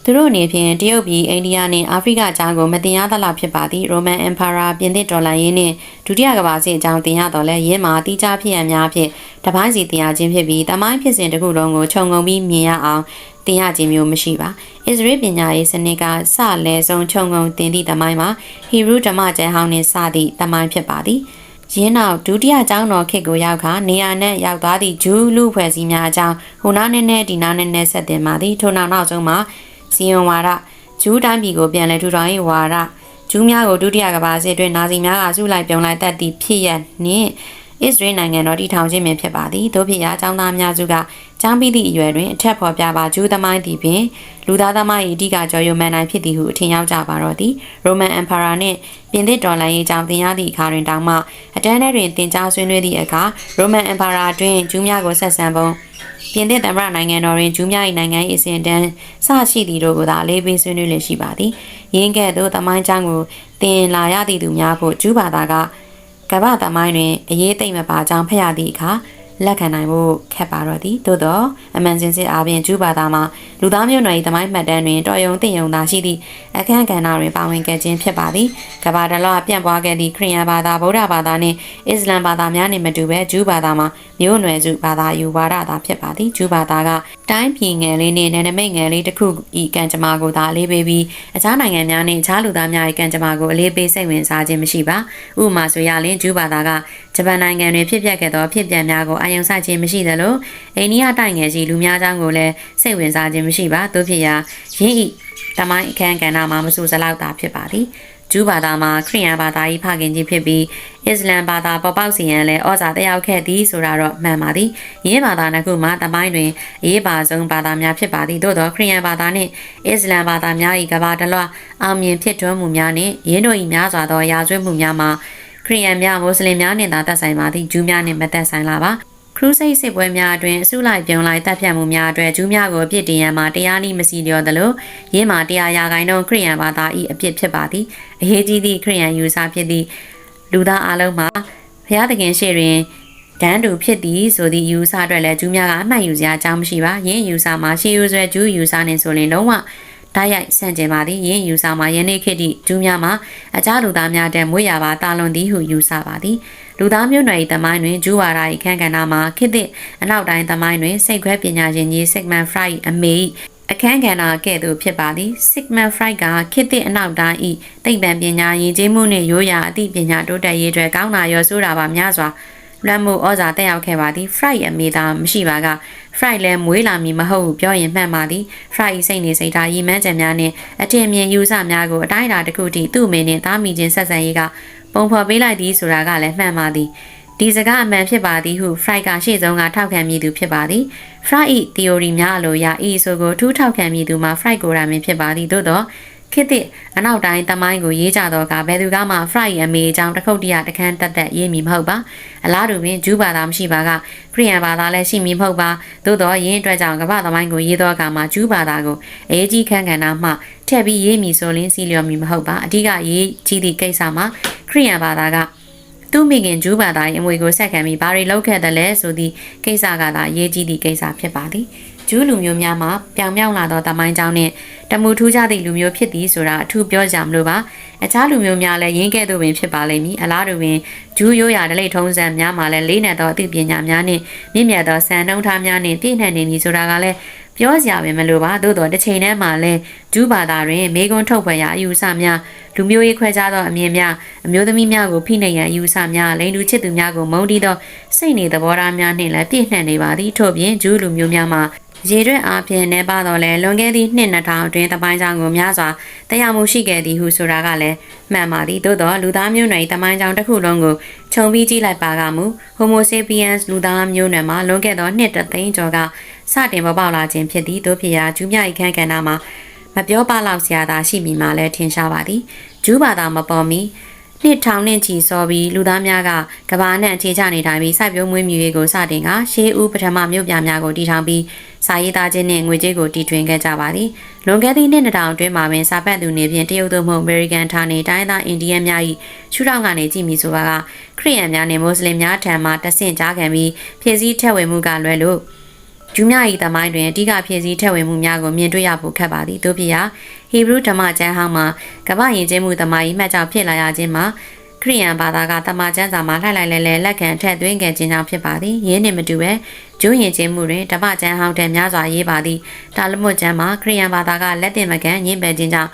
သူတို့အနေဖြင့်တရုတ်ပြည်အိန္ဒိယနှင့်အာဖရိကကျောင်းကိုမတင်ရသလောက်ဖြစ်ပါသည်ရိုမန်အင်ပါယာပြင်သစ်ဒေါ်လာရင်းနှင့်ဒုတိယကမ္ဘာစစ်အကြောင်းတင်ရတော့လဲရင်းမှာတိကျဖြစ်ရများဖြင့်တပိုင်းစီတင်ရခြင်းဖြစ်ပြီးတမိုင်းဖြစ်စဉ်တစ်ခုလုံးကိုခြုံငုံပြီးမြင်ရအောင်တင်ရခြင်းမျိုးမရှိပါအစ္စရေးပညာရေးစနစ်ကစလဲဆုံးခြုံငုံတင်သည့်တမိုင်းမှာဟီဘရူဓမ္မကျမ်းဟောင်းနှင့်စသည့်တမိုင်းဖြစ်ပါသည်ရင်းနောက်ဒုတိယကျောင်းတော်ခေတ်ကိုရောက်ခါနေရာနဲ့ရောက်သွားသည့်ဂျူးလူဖွဲ့စည်းများအကြောင်းဟိုနားနဲ့နဲ့ဒီနားနဲ့နဲ့ဆက်တင်ပါသည်ထို့နောက်နောက်ဆုံးမှာ စီယွန်ဝါဒဂျူးတိုင်းပြည်ကိုပြန်လည်ထူထောင်ရေးဝါဒဂျူးများကိုဒုတိယကမ္ဘာစစ်အတွင်းနာဇီများကစုလိုက်ပြုံလိုက်တတ်သည့်ဖြစ်ရနှင့်အစ္စရေးနိုင်ငံတော်တည်ထောင်ခြင်းပင်ဖြစ်ပါသည်။တို့ဖြစ်ရာအကြောင်းသားများစုကကျောင်းပြီးသည့်အရွယ်တွင်အထက်ဖော်ပြပါဂျူးသမိုင်းသည်ပင်လူသားသမိုင်း၏အဓိကကြော်ရွံ့မှန်တိုင်းဖြစ်သည်ဟုအထင်ရောက်ကြပါတော့သည်။ Roman Emperor နှင့်ပြင်သစ်တော်လှန်ရေးကြောင့်သင်ရသည့်အခါတွင်တောင်မှအတန်းထဲတွင်သင်ကြားဆွေးနွေးသည့်အခါ Roman Emperor တွင်ဂျူးများကိုဆက်ဆံပုံ ပြင်သစ်သမ္မတနိုင်ငံတော်တွင်ဂျူးများ၏နိုင်ငံ၏အစဉ်တန်းစရှိသည်တို့ကိုသာလေးပေးဆွေးနွေးလျက်ရှိပါသည်။ရင်းကဲ့သို့သမိုင်းကြောင်းကိုသင်လာရသည့်သူများဖို့ဂျူးဘာသာကကမ္ဘာသမိုင်းတွင်အရေးသိမ့်မပါကြောင်းဖတ်ရသည့်အခါလက်ခံနိုင်ဖို့ခက်ပါတော့သည်သို့တော့အမှန်စင်စစ်အားဖြင့်ဂျူးဘာသာမှာလူသားမျိုးနွယ်၏သမိုင်းမှတ်တမ်းတွင်တော်ယုံသိယုံသာရှိသည့် အခမ်းကဏ္ဍတွင်ပါဝင်ခဲ့ခြင်းဖြစ်ပါသည်ကမ္ဘာတလွှားပြန့်ပွားခဲ့သည့်ခရစ်ယာန်ဘာသာဗုဒ္ဓဘာသာနှင့်အစ္စလမ်ဘာသာများနှင့်မတူဘဲဂျူးဘာသာမှာမျိုးနွယ်စုဘာသာယူဝါဒသာဖြစ်ပါသည်ဂျူးဘာသာကတိုင်းပြည်ငယ်လေးနှင့်နယ်နိမိတ်ငယ်လေးတစ်ခုဤကံကြမ္မာကိုသာအလေးပေးပြီးအခြားနိုင်ငံများနှင့်အခြားလူသားများ၏ကံကြမ္မာကိုအလေးပေးစိတ်ဝင်စားခြင်းမရှိပါဥပမာဆိုရလျှင်ဂျူးဘာသာကဂျပန်နိုင်ငံတွင်ဖြစ်ပျက်ခဲ့သောဖြစ်ပျက်များကိုအာရုံစိုက်ခြင်းမရှိသလိုအိန္ဒိယတိုက်ငယ်ရှိလူများကြောင်းကိုလည်းစိတ်ဝင်စားခြင်းမရှိပါသို့ဖြစ်ရာ ယင်းဤတမိုင်းအခမ်းကဏ္ဍမှာမဆူစလောက်တာဖြစ်ပါသည်ဂျူးဘာသာမှာခရစ်ယာန်ဘာသာ၏ဖခင်ကြီးဖြစ်ပြီးအစ္စလမ်ဘာသာပေါ်ပေါက်စီရန်လည်းဩဇာတက်ရောက်ခဲ့သည်ဆိုတာတော့မှန်ပါသည်ယင်းဘာသာနှစ်ခုမှာတမိုင်းတွင်အရေးပါဆုံးဘာသာများဖြစ်ပါသည်သို့သောခရစ်ယာန်ဘာသာနှင့်အစ္စလမ်ဘာသာများ၏ကဘာတလွှာအောင်မြင်ဖြစ်ထွန်းမှုများနှင့်ယင်းတို့၏များစွာသောရာဇဝတ်မှုများမှာခရီးယန်များမွတ်စလင်များနှင့်သာသက်ဆိုင်ပါသည်ဂျူးများနှင့်မသက်ဆိုင်လာပါ ခရူးစိတ်စစ်ပွဲများအတွင်အစုလိုက်ပြုံလိုက်တပ်ဖြတ်မှုများအတွက်ဂျူးများကိုအပြစ်တင်ရန်မှာတရားနည်းမစီလျော်သလိုရင်းမှာတရားရာဂိုင်းတော့ခရီးယန်ဘာသာ၏အပြစ်ဖြစ်ပါသည်အရေးကြီးသည့်ခရီးယန်ယူဆဖြစ်သည့်လူသားအလုံးမှာဘုရားသခင်ရှေ့တွင်တန်းတူဖြစ်သည်ဆိုသည့်ယူဆအတွက်လည်းဂျူးများကအမှတ်ယူစရာအကြောင်းမရှိပါယင်းယူဆမှာရှေးယူဆွဲဂျူးယူဆနေဆိုရင်လုံးဝတိုက်ရိုက်ဆန့်ကျင်ပါသည်ယင်းယူဆမှာယနေ့ခေတ်သည့်ဂျူးများမှာအခြားလူသားများတဲ့မွေးရပါတာလွန်သည်ဟုယူဆပါသည် လူသားမျိုးနွယ်၏တမိုင်းတွင်ဂျူးဝါဒ၏ခန့်ကဏ္ဍမှာခေတ်သစ်အနောက်တိုင်းတမိုင်းတွင်စိတ်ခွဲပညာရှင်ကြီး Sigmund Freud အမေအခန်းကဏ္ဍကဲ့သို့ဖြစ်ပါသည် Sigmund Freud ကခေတ်သစ်အနောက်တိုင်း၏သိပ္ပံပညာယဉ်ကျေးမှုနှင့်ရိုးရာအသိပညာတိုးတက်ရေးအတွက်ကောင်းတာရောဆိုးတာပါများစွာလွှမ်းမိုးဩဇာတက်ရောက်ခဲ့ပါသည် Freud အမေသာမရှိပါက Freud လည်းမွေးလာမည်မဟုတ်ဘူးပြောရင်မှန်ပါသည် Freud ၏စိတ်နေစိတ်ထားရည်မှန်းချက်များနှင့်အထင်မြင်ယူဆများကိုအတိုင်းအတာတစ်ခုထိသူ့အမေနှင့်သားမိချင်းဆက်ဆံရေးက ပုံဖော်ပေးလိုက်သည်ဆိုတာကလည်းမှန်ပါသည်ဒီစကားအမှန်ဖြစ်ပါသည်ဟု Freud ကရှေ့ဆုံးကထောက်ခံမိသူဖြစ်ပါသည် Freud ၏သီအိုရီများအလိုအရဤဆိုကိုထူးထောက်ခံမိသူမှာ Freud ကိုယ်တိုင်ပင်ဖြစ်ပါသည်သို့တော့ခေတ်သစ်အနောက်တိုင်းတမိုင်းကိုရေးကြတော့ကဘယ်သူကမှ Fry အမေအကြောင်းတစ်ခုတည်းရတခန်းတက်တက်ရေးမိမဟုတ်ပါအလားတူပင်ဂျူးဘာသာမရှိပါကခရီးယန်ဘာသာလည်းရှိမိမဟုတ်ပါသို့တော့ရင်းအတွက်ကြောင့်ကမ္ဘာသမိုင်းကိုရေးတော့ကမှဂျူးဘာသာကိုအေးကြီးခန့်ခန့်နာမှ ထည့်ပြီးရေးမိဆိုလင်းစီလျော်မိမဟုတ်ပါအဓိကရေးကြီးသည့်ကိစ္စမှာခရီးယန်ဘာသာကသူမိခင်ဂျူးဘာသာရဲ့အမွေကိုဆက်ခံပြီးဘာတွေလုပ်ခဲ့တယ်လဲဆိုသည့်ကိစ္စကသာရေးကြီးသည့်ကိစ္စဖြစ်ပါသည်ဂျူးလူမျိုးများမှာပြောင်မြောက်လာသောတမိုင်းကြောင်းနှင့်တမူထူးခြားသည့်လူမျိုးဖြစ်သည်ဆိုတာအထူးပြောကြမလို့ပါအခြားလူမျိုးများလည်းရင်းကဲ့သို့ပင်ဖြစ်ပါလိမ့်မည်အလားတူပင်ဂျူးရိုးရာဒလိထုံးစံများမှာလည်းလေးနက်သောအသိပညာများနှင့်မြင့်မြတ်သောစံနှုန်းထားများနှင့်ပြည့်နှံ့နေမည်ဆိုတာကလည်း ပြောစရာပဲမလိုပါသို့တော်တစ်ချိန်တည်းမှာလည်းဂျူးဘာသာတွင်မေကွန်းထုတ်ဖွယ်ရာအယူဆများလူမျိုးရေးခွဲခြားသောအမြင်များအမျိုးသမီးများကိုဖိနှိပ်ရန်အယူဆများလိန်လူချစ်သူများကိုမုန်းတီးသောစိတ်နေသဘောထားများနှင့်လည်းပြည့်နှံ့နေပါသည်ထို့ပြင်ဂျူးလူမျိုးများမှာရေရွက်အားဖြင့်နေပါတော့လဲလွန်ခဲ့သည့်နှစ်2000အတွင်းတပိုင်းကြောင်ကိုများစွာတရားမှုရှိခဲ့သည်ဟုဆိုတာကလည်းမှန်ပါသည်သို့တော့လူသားမျိုးနွယ်တပိုင်းကြောင်တစ်ခုလုံးကိုခြုံပြီးကြည့်လိုက်ပါကမူ Homo sapiens လူသားမျိုးနွယ်မှာလွန်ခဲ့သောနှစ်တသိန်းကျော်က စတင်ပေါ်ပေါက်လာခြင်းဖြစ်သည်တို့ဖြစ်ရာဂျူးမြအခန်းကဏ္ဍမှာမပြောပလောက်စရာသာရှိမိမှလည်းထင်ရှားပါသည်ဂျူးဘာသာမပေါ်မီနှစ်ထောင်နဲ့ချီစောပြီးလူသားများကကဘာနဲ့အခြေချနေတိုင်းပြီးစိုက်ပျိုးမွေးမြူရေးကိုစတင်ကရှေးဦးပထမမြို့ပြများကိုတည်ထောင်ပြီးစာရေးသားခြင်းနဲ့ငွေကြေးကိုတီထွင်ခဲ့ကြပါသည်လွန်ခဲ့သည့်နှစ်2000အတွင်းမှာပင်စာပတ်သူနေဖြင့်တရုတ်သို့မဟုတ်အမေရိကန်ဌာနေတိုင်းသားအိန္ဒိယများ၏ရှုထောင့်ကနေကြည့်မိဆိုပါကခရီးယန်များနှင့်မွတ်စလင်များထံမှတဆင့်ကြားခံပြီးဖြည့်ဆည်းထည့်ဝင်မှုကလွယ်လို့ ဂျူးများ၏တမိုင်းတွင်အဓိကဖြည့်ဆည်းထည့်ဝင်မှုများကိုမြင်တွေ့ရဖို့ခက်ပါသည်တို့ဖြစ်ရာဟီဘရုဓမ္မကျမ်းဟောင်းမှာကမ္ဘာယဉ်ကျေးမှုတမိုင်းမှတ်ကြောင့်ဖြစ်လာရခြင်းမှာခရိယန်ဘာသာကတမန်ကျမ်းစာမှာလှိုက်လိုက်လဲလဲလက်ခံထည့်သွင်းခဲ့ခြင်းကြောင့်ဖြစ်ပါသည်ယင်းနှင့်မတူပဲကျိုးရင်ချင်းမှုတွင်တမန်ကျမ်းဟောင်းတဲ့များစွာရေးပါသည်တာလမွတ်ကျမ်းမှာခရိယန်ဘာသာကလက်တင်မကန်ညှင်းပယ်ခြင်းကြောင့်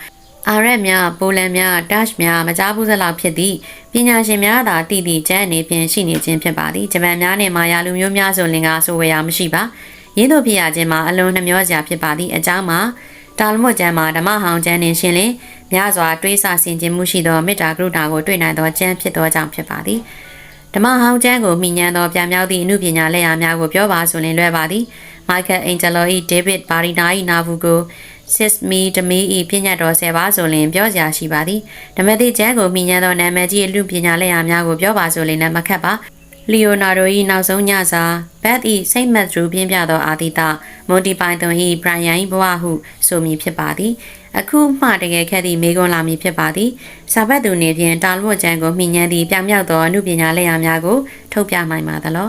အာရက်များပိုလန်များဒတ်များမကြားဘူးစလောက်ဖြစ်သည့်ပညာရှင်များသာတည်တည်ကျမ်းအနေဖြင့်ရှိနေခြင်းဖြစ်ပါသည်ဂျပန်များနှင့်မာယာလူမျိုးများဆိုလင်ကဆိုဝေရမရှိပါ ရင်းတို့ဖြစ်ရခြင်းမှာအလွန်နှမျောစရာဖြစ်ပါသည့်အကြောင်းမှာတာလမွတ်ကျမ်းမှာဓမ္မဟောင်းကျမ်းနှင့်ရှင်လင်များစွာတွေးဆဆင်ခြင်မှုရှိသောမေတ္တာကရုဏာကိုတွေ့နိုင်သောကျမ်းဖြစ်သောကြောင့်ဖြစ်ပါသည်ဓမ္မဟောင်းကျမ်းကိုမိညံသောပြန်မြောက်သည့်အမှုပညာလက်ရာများကိုပြောပါဆိုရင်လွယ်ပါသည်မိုက်ကယ်အင်ဂျယ်လို၏ဒေးဗစ်ဘာရီနာ၏နာဘူးကိုစစ်မီဒမီဤပြညတ်တော်ဆယ်ပါဆိုရင်ပြောစရာရှိပါသည်ဓမ္မတိကျမ်းကိုမိညံသောနာမည်ကြီးအလူပညာလက်ရာများကိုပြောပါဆိုရင်လည်းမခက်ပါ လီယိုနာဒို၏နောက်ဆုံးညစာဘတ်၏စိတ်မက်ဒရူပြင်းပြသောအာတိတမွန်တီပိုင်သွန်၏ဘရိုင်ယန်၏ဘဝဟုဆိုမည်ဖြစ်ပါသည်အခုမှတကယ်ခက်သည့်မေကွန်လာမည်ဖြစ်ပါသည်စာဘတ်သူနေဖြင့်တာလွတ်ကျန်ကိုမိညံသည့်ပြောင်မြောက်သောအမှုပညာလက်ရာများကိုထုတ်ပြနိုင်ပါသလော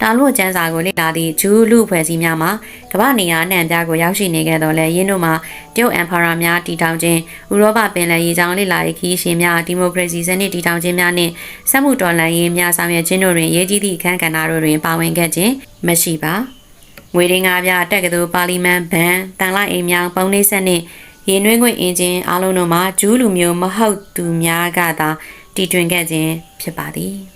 တာလို့ကျန်းစာကိုလေ့လာသည့်ဂျူးလူဖွဲ့စည်းများမှာကမ္ဘာနေရာအနှံ့အပြားကိုရောက်ရှိနေခဲ့တော့လဲရင်းတို့မှာတရုတ်အမ်ဖာရာများတည်ထောင်ခြင်းဥရောပပင်လယ်ရေကြောင်းလေ့လာရေးခီးရှင်များဒီမိုကရေစီစနစ်တည်ထောင်ခြင်းများနှင့်စက်မှုတော်လှန်ရေးများဆောင်ရွက်ခြင်းတို့တွင်ရေးကြီးသည့်အခမ်းကဏ္ဍတို့တွင်ပါဝင်ခဲ့ခြင်းမရှိပါငွေရင်းငါးပြတက်ကတူပါလီမန်ဘန်တန်လိုက်အိမ်မြောင်ပုံနှိပ်ဆက်နှင့်ရေနွေးခွင့်အင်ဂျင်အားလုံးတို့မှာဂျူးလူမျိုးမဟုတ်သူများကသာတည်တွင်ခဲ့ခြင်းဖြစ်ပါသည်